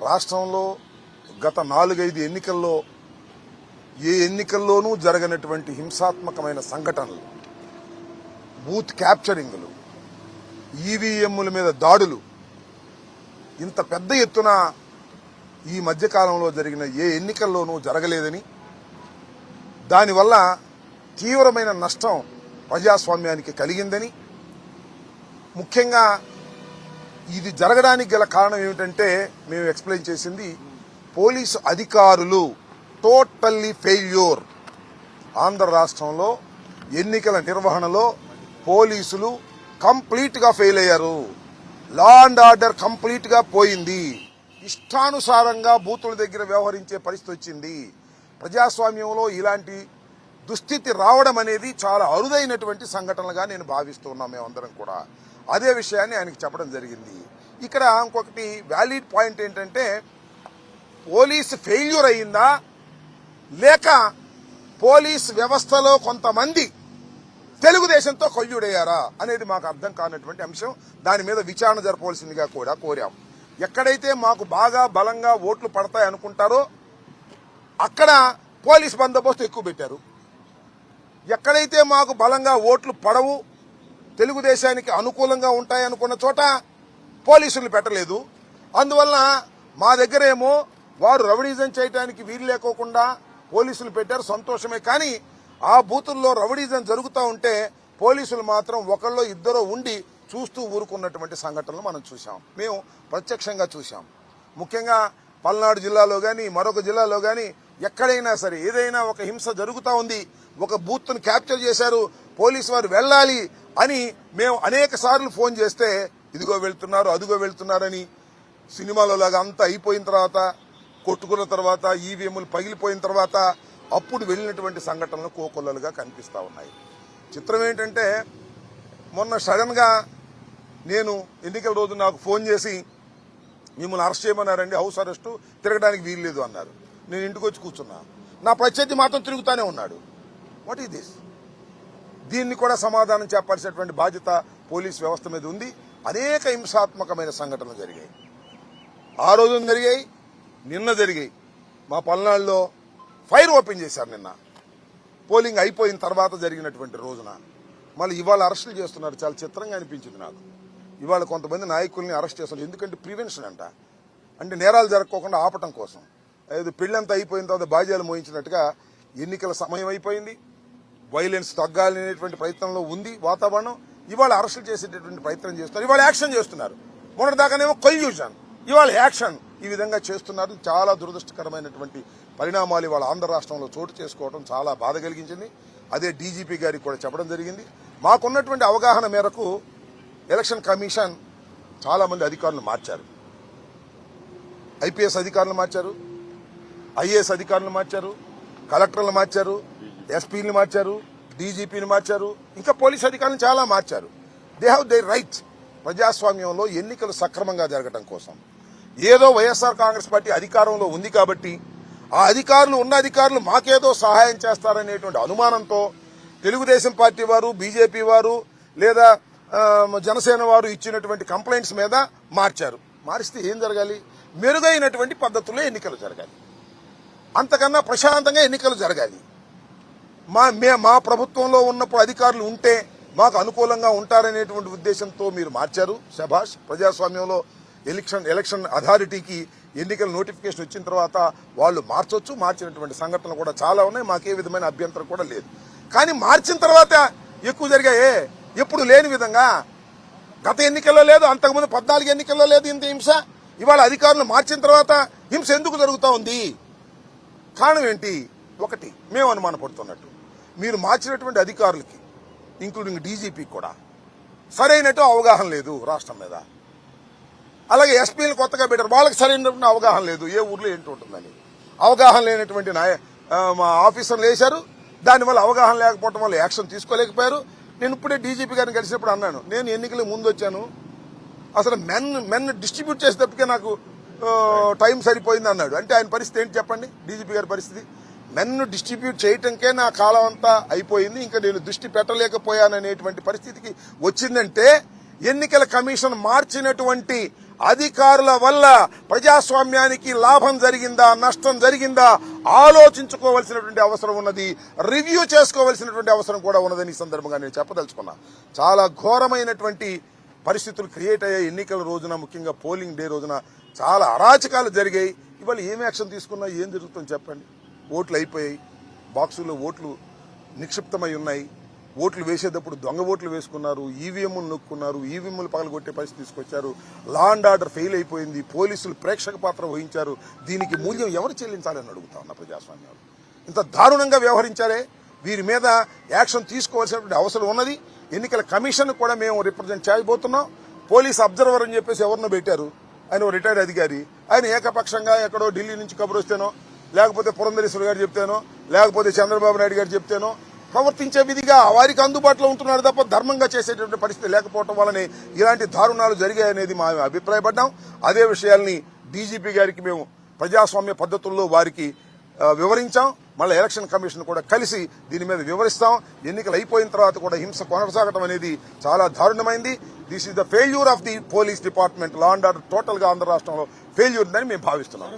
రాష్ట్రంలో గత నాలుగైదు ఎన్నికల్లో ఏ ఎన్నికల్లోనూ జరగనటువంటి హింసాత్మకమైన సంఘటనలు బూత్ క్యాప్చరింగ్లు ఈవీఎంల మీద దాడులు ఇంత పెద్ద ఎత్తున ఈ మధ్యకాలంలో జరిగిన ఏ ఎన్నికల్లోనూ జరగలేదని దానివల్ల తీవ్రమైన నష్టం ప్రజాస్వామ్యానికి కలిగిందని ముఖ్యంగా ఇది జరగడానికి గల కారణం ఏమిటంటే మేము ఎక్స్ప్లెయిన్ చేసింది పోలీసు అధికారులు టోటల్లీ ఫెయిల్యూర్. ఆంధ్ర రాష్ట్రంలో ఎన్నికల నిర్వహణలో పోలీసులు కంప్లీట్గా ఫెయిల్ అయ్యారు. లా అండ్ ఆర్డర్ కంప్లీట్గా పోయింది. ఇష్టానుసారంగా బూతుల దగ్గర వ్యవహరించే పరిస్థితి వచ్చింది. ప్రజాస్వామ్యంలో ఇలాంటి దుస్థితి రావడం అనేది చాలా అరుదైనటువంటి సంఘటనలుగా నేను భావిస్తున్నాం మేమందరం కూడా. అదే విషయాన్ని ఆయనకి చెప్పడం జరిగింది. ఇక్కడ ఇంకొకటి వ్యాలిడ్ పాయింట్ ఏంటంటే పోలీసు ఫెయిల్యూర్ అయిందా? లేక పోలీస్ వ్యవస్థలో కొంతమంది తెలుగుదేశంతో కొయ్యుడయ్యారా? అనేది మాకు అర్థం కానటువంటి అంశం. దాని మీద విచారణ జరపవలసిందిగా కూడా కోరాం. ఎక్కడైతే మాకు బాగా బలంగా ఓట్లు పడతాయి అనుకుంటారో అక్కడ పోలీస్ బందోబస్తు ఎక్కువ పెట్టారు. ఎక్కడైతే మాకు బలంగా ఓట్లు పడవు తెలుగుదేశానికి అనుకూలంగా ఉంటాయనుకున్న చోట పోలీసులు పెట్టలేదు. అందువల్ల మా దగ్గరేమో వారు రౌడీజం చేయడానికి వీలు లేకోకుండా పోలీసులు పెట్టారు సంతోషమే. కానీ ఆ బూతుల్లో రౌడీజం జరుగుతూ ఉంటే పోలీసులు మాత్రం ఒకళ్ళో ఇద్దరు ఉండి చూస్తూ ఊరుకున్నటువంటి సంఘటనలు మనం చూసాం మేము ప్రత్యక్షంగా చూసాం ముఖ్యంగా పల్నాడు జిల్లాలో కానీ మరొక జిల్లాలో కానీ ఎక్కడైనా సరే ఏదైనా ఒక హింస జరుగుతూ ఉంది. ఒక బూత్ను క్యాప్చర్ చేశారు. పోలీసు వారు వెళ్ళాలి. అని మేము అనేక సార్లు ఫోన్ చేస్తే ఇదిగో వెళ్తున్నారు అదిగో వెళ్తున్నారని సినిమాలో లాగా అంతా అయిపోయిన తర్వాత కొట్టుకున్న తర్వాత ఈవీఎంలు పగిలిపోయిన తర్వాత అప్పుడు వెళ్ళినటువంటి సంఘటనలు కోకొల్లలుగా కనిపిస్తా ఉన్నాయి. చిత్రం ఏంటంటే మొన్న సడన్గా నేను ఎన్నికల రోజు నాకు ఫోన్ చేసి మిమ్మల్ని అరెస్ట్ చేయమన్నారండి హౌస్ అరెస్ట్ తిరగడానికి వీలు లేదు అన్నారు. నేను ఇంటికి వచ్చి కూర్చున్నా. నా ప్రత్యర్థి మాత్రం తిరుగుతూనే ఉన్నాడు. వాట్ ఈస్ దిస్ దీన్ని కూడా సమాధానం చెప్పాల్సినటువంటి బాధ్యత పోలీస్ వ్యవస్థ మీద ఉంది. అనేక హింసాత్మకమైన సంఘటనలు జరిగాయి. ఆ రోజు జరిగాయి? నిన్న జరిగాయి. మా పల్నాడులో ఫైర్ ఓపెన్ చేశారు నిన్న. పోలింగ్ అయిపోయిన తర్వాత జరిగినటువంటి రోజున. మళ్ళీ ఇవాళ అరెస్టులు చేస్తున్నారు. చాలా చిత్రంగా అనిపించింది నాకు. ఇవాళ కొంతమంది నాయకుల్ని అరెస్ట్ చేస్తున్నారు. ఎందుకంటే ప్రివెన్షన్ అంట. అంటే నేరాలు జరగకోకుండా ఆపటం కోసం. ఏదో పెళ్ళంతా అయిపోయిన తర్వాత బాధ్యాలు మోయించినట్టుగా ఎన్నికల సమయం అయిపోయింది. వైలెన్స్ తగ్గాలనేటువంటి ప్రయత్నంలో ఉంది వాతావరణం. ఇవాళ అరెస్టులు చేసేటటువంటి ప్రయత్నం చేస్తున్నారు. ఇవాళ యాక్షన్ చేస్తున్నారు. మొన్నటిదాకానేమో కొల్యూషన్. ఇవాళ యాక్షన్ ఈ విధంగా చేస్తున్నారు. చాలా దురదృష్టకరమైనటువంటి పరిణామాలు ఇవాళ ఆంధ్ర రాష్ట్రంలో చోటు చేసుకోవడం చాలా బాధ కలిగించింది. అదే డీజీపీ గారికి కూడా చెప్పడం జరిగింది. మాకున్నటువంటి అవగాహన మేరకు ఎలక్షన్ కమిషన్ చాలామంది అధికారులు మార్చారు. ఐపీఎస్ అధికారులు మార్చారు. ఐఏఎస్ అధికారులు మార్చారు. కలెక్టర్లు మార్చారు. ఎస్పీని మార్చారు డీజీపీని మార్చారు ఇంకా పోలీస్ అధికారులను చాలా మార్చారు. దే హ్యావ్ దే రైట్ ప్రజాస్వామ్యంలో ఎన్నికలు సక్రమంగా జరగడం కోసం. ఏదో వైఎస్ఆర్ కాంగ్రెస్ పార్టీ అధికారంలో ఉంది కాబట్టి ఆ అధికారులు ఉన్న అధికారులు మాకేదో సహాయం చేస్తారనేటువంటి అనుమానంతో తెలుగుదేశం పార్టీ వారు బీజేపీ వారు లేదా జనసేన వారు ఇచ్చినటువంటి కంప్లైంట్స్ మీద మార్చారు. మారిస్తే ఏం జరగాలి? మెరుగైనటువంటి పద్ధతుల్లో ఎన్నికలు జరగాలి. అంతకన్నా ప్రశాంతంగా ఎన్నికలు జరగాలి. మా మే మా ప్రభుత్వంలో ఉన్నప్పుడు అధికారులు ఉంటే మాకు అనుకూలంగా ఉంటారనేటువంటి ఉద్దేశంతో మీరు మార్చారు. శభాష్ ప్రజాస్వామ్యంలో ఎలక్షన్ ఎలక్షన్ అథారిటీకి ఎన్నికల నోటిఫికేషన్ వచ్చిన తర్వాత వాళ్ళు మార్చొచ్చు. మార్చినటువంటి సంఘటనలు కూడా చాలా ఉన్నాయి. మాకే విధమైన అభ్యంతరం కూడా లేదు. కానీ మార్చిన తర్వాత ఎక్కువ జరిగాయే. ఎప్పుడు లేని విధంగా గత ఎన్నికల్లో లేదు అంతకుముందు పద్నాలుగు ఎన్నికల్లో లేదు ఇంత హింస. ఇవాళ అధికారులు మార్చిన తర్వాత హింస ఎందుకు జరుగుతూ ఉంది? కారణం ఏంటి? ఒకటి మేము అనుమానపడుతున్నట్టు. మీరు మార్చినటువంటి అధికారులకి ఇంక్లూడింగ్ డీజీపీ కూడా సరైనట్టు అవగాహన లేదు రాష్ట్రం మీద. అలాగే ఎస్పీలు కొత్తగా పెట్టారు. వాళ్ళకి సరైనటువంటి అవగాహన లేదు. ఏ ఊర్లో ఏంటి ఉంటుందని. అవగాహన లేనటువంటి నాయ మా ఆఫీసర్లు వేశారు. దానివల్ల అవగాహన లేకపోవడం వల్ల యాక్షన్ తీసుకోలేకపోయారు. నేను ఇప్పుడే డీజీపీ గారిని కలిసినప్పుడు అన్నాను నేను ఎన్నికలకు ముందు వచ్చాను. అసలు మెన్ మెన్ డిస్ట్రిబ్యూట్ చేసేటప్పటికే నాకు టైం సరిపోయింది అన్నాడు. అంటే ఆయన పరిస్థితి ఏంటి చెప్పండి? డీజీపీ గారి పరిస్థితి? నన్ను డిస్ట్రిబ్యూట్ చేయటంకే నా కాలం అంతా అయిపోయింది. ఇంకా నేను దృష్టి పెట్టలేకపోయాననేటువంటి పరిస్థితికి వచ్చిందంటే ఎన్నికల కమిషన్ మార్చినటువంటి అధికారుల వల్ల ప్రజాస్వామ్యానికి లాభం జరిగిందా నష్టం జరిగిందా ఆలోచించుకోవాల్సినటువంటి అవసరం ఉన్నది రివ్యూ చేసుకోవలసినటువంటి అవసరం కూడా ఉన్నదని ఈ సందర్భంగా నేను చెప్పదలుచుకున్నా. చాలా ఘోరమైనటువంటి పరిస్థితులు క్రియేట్ అయ్యాయి ఎన్నికల రోజున ముఖ్యంగా పోలింగ్ డే రోజున. చాలా అరాచకాలు జరిగాయి. ఇవాళ ఏం యాక్షన్ తీసుకున్నా ఏం జరుగుతుందో చెప్పండి. ఓట్లు అయిపోయాయి. బాక్సుల్లో ఓట్లు నిక్షిప్తమై ఉన్నాయి. ఓట్లు వేసేటప్పుడు దొంగ ఓట్లు వేసుకున్నారు ఈవీఎంలు నొక్కున్నారు ఈవీఎంలు పగలగొట్టే పరిస్థితి తీసుకొచ్చారు. లా అండ్ ఆర్డర్ ఫెయిల్ అయిపోయింది. పోలీసులు ప్రేక్షక పాత్ర వహించారు. దీనికి మూల్యం ఎవరు చెల్లించాలని అడుగుతా ఉన్న ప్రజాస్వామ్యాలు ఇంత దారుణంగా వ్యవహరించారే. వీరి మీద యాక్షన్ తీసుకోవాల్సినటువంటి అవసరం ఉన్నది. ఎన్నికల కమిషన్ కూడా మేము రిప్రజెంట్ చేయబోతున్నాం. పోలీస్ అబ్జర్వర్ అని చెప్పేసి ఎవరినో పెట్టారు. ఆయన ఓ రిటైర్డ్ అధికారి. ఆయన ఏకపక్షంగా ఎక్కడో ఢిల్లీ నుంచి కబురు వస్తేనో లేకపోతే పురంధరేశ్వరి గారు చెప్తాను లేకపోతే చంద్రబాబు నాయుడు గారు చెప్తాను ప్రవర్తించే విధిగా వారికి అందుబాటులో ఉంటున్నారు తప్ప ధర్మంగా చేసేటువంటి పరిస్థితి లేకపోవడం వల్లనే ఇలాంటి దారుణాలు జరిగాయనేది మా అభిప్రాయపడ్డాం. అదే విషయాల్ని డీజీపీ గారికి మేము ప్రజాస్వామ్య పద్ధతుల్లో వారికి వివరించాం. మళ్ళీ ఎలక్షన్ కమిషన్ కూడా కలిసి దీని మీద వివరిస్తాం. ఎన్నికలు అయిపోయిన తర్వాత కూడా హింస కొనసాగడం అనేది చాలా దారుణమైంది. This is the failure of the police department law and order టోటల్గా ఆంధ్ర రాష్ట్రంలో ఫెయిల్యూర్ ఉందని మేము భావిస్తున్నాం.